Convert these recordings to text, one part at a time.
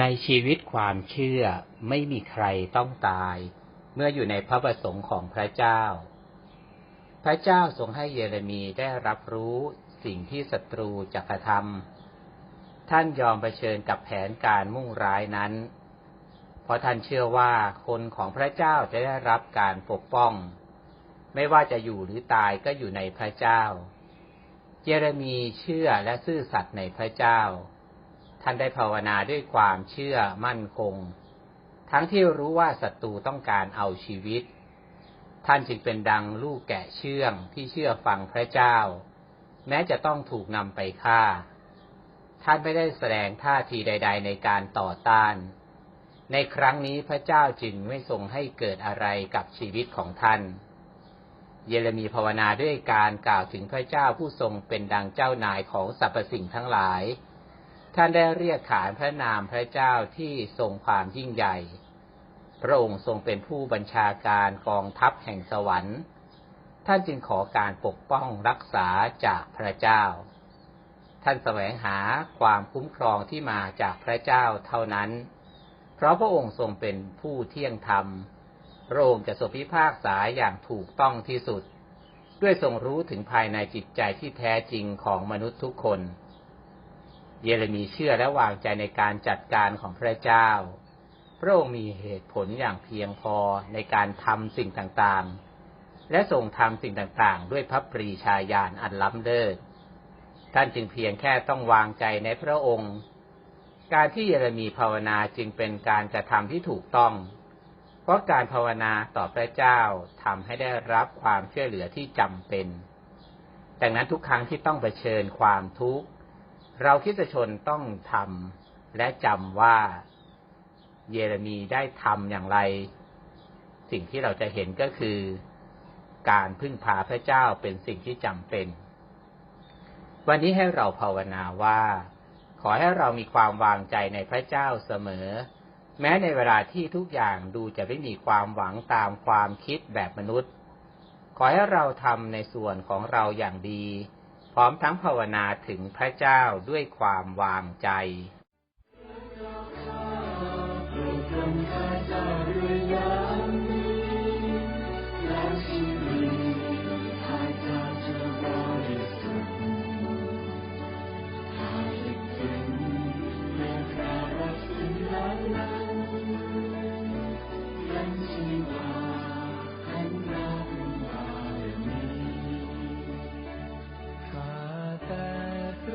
ในชีวิตความเชื่อไม่มีใครต้องตาย เมื่ออยู่ในพระประสงค์ของพระเจ้า พระเจ้าทรงให้เยเรมีได้รับรู้สิ่งที่ศัตรูจะกระทำท่านยอมเผชิญกับแผนการมุ่งร้ายนั้น เพราะท่านเชื่อว่าคนของพระเจ้าจะได้รับการปกป้อง ไม่ว่าจะอยู่หรือตายก็อยู่ในพระเจ้า เยเรมีเชื่อและซื่อสัตย์ในพระเจ้า ท่านได้ภาวนาด้วยความเชื่อมั่นคง ทั้งที่รู้ว่าศัตรูต้องการเอาชีวิต ท่านจึงเป็นดังลูกแกะเชื่องที่เชื่อฟังพระเจ้า แม้จะต้องถูกนำไปฆ่า ท่านไม่ได้แสดงท่าทีใด ๆ ในการต่อต้าน ในครั้งนี้พระเจ้าจึงไม่ทรงให้เกิดอะไรกับชีวิตของท่านเยเรมีภาวนาด้วยการกล่าวถึงพระเจ้าผู้ทรงเป็นดังเจ้านายของสรรพสิ่งทั้งหลาย ท่านได้เรียกขานพระนามพระเจ้าที่ทรงความยิ่งใหญ่ พระองค์ทรงเป็นผู้บัญชาการกองทัพแห่งสวรรค์ ท่านจึงขอการปกป้องรักษาจากพระเจ้า ท่านแสวงหาความคุ้มครองที่มาจากพระเจ้าเท่านั้น เพราะพระองค์ทรงเป็นผู้เที่ยงธรรม พระองค์จะทรงพิพากษาอย่างถูกต้องที่สุด ด้วยทรงรู้ถึงภายในจิตใจที่แท้จริงของมนุษย์ทุกคน เยเรมีเชื่อและวางใจในการจัดการของพระเจ้า พระองค์มีเหตุผลอย่างเพียงพอในการทำสิ่งต่างๆ และทรงทำสิ่งต่างๆ ด้วยพระปรีชาญาณอันล้ำเลิศ ท่านจึงเพียงแค่ต้องวางใจในพระองค์ การที่เยเรมีภาวนาจึงเป็นการกระทำที่ถูกต้อง เพราะการภาวนาต่อพระเจ้าทำให้ได้รับความช่วยเหลือที่จำเป็น ดังนั้นทุกครั้งที่ต้องเผชิญความทุกข์ เราคิดชนต้องทำและจำว่าเยเรมีได้ทำอย่างไร สิ่งที่เราจะเห็นก็คือ การพึ่งพาพระเจ้าเป็นสิ่งที่จำเป็น วันนี้ให้เราภาวนาว่า ขอให้เรามีความวางใจในพระเจ้าเสมอ แม้ในเวลาที่ทุกอย่างดูจะไม่มีความหวังตามความคิดแบบมนุษย์ ขอให้เราทำในส่วนของเราอย่างดี ร้อมทั้งภาวนาถึงพระเจ้าด้วยความวางใจขอ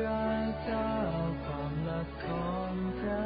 รักเจ้าความรักของพระ